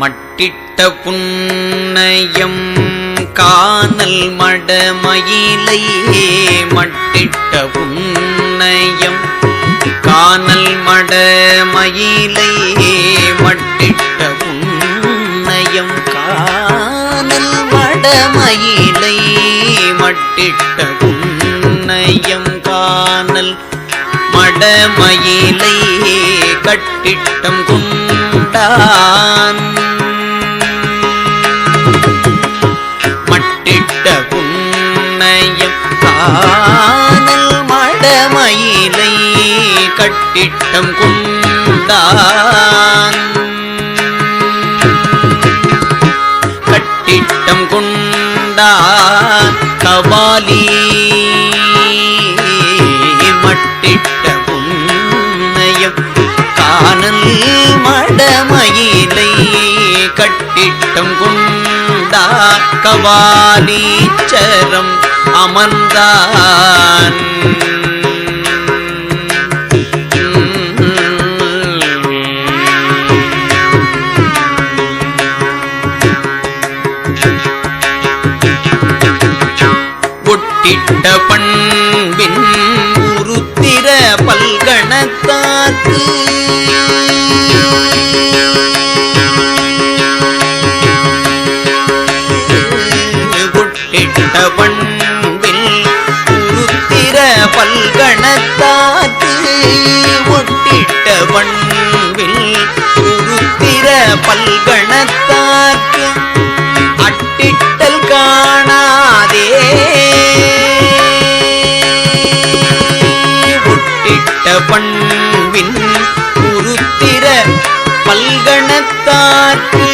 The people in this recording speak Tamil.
மட்டிட்ட புன்னயம் காணல் மடமயிலை மட்டிட்ட புன்னயம் காணல் மடமயிலை மட்டிட்ட புன்னயம் காணல் மடமயிலை மட்டிட்ட புன்னயம் காணல் மடமயிலை கட்டிட்டம் குண்டான். கட்டிட்டம் கொண்டான். கட்டிட்டம் கொண்டான். கபாலி மட்டிட்ட புன்னயம் காணல் மடமயிலை கட்டிட்டம் கொண்டா கபாலீச்சரம் அமர்ந்தார். பல்கணத்தாக்கு ஒட்டிட்ட பண்பில் உருத்திர பல்கணத்தாக்கு அட்டிட்டல் காணாதே உருத்திர பல்கணத்தாக்கு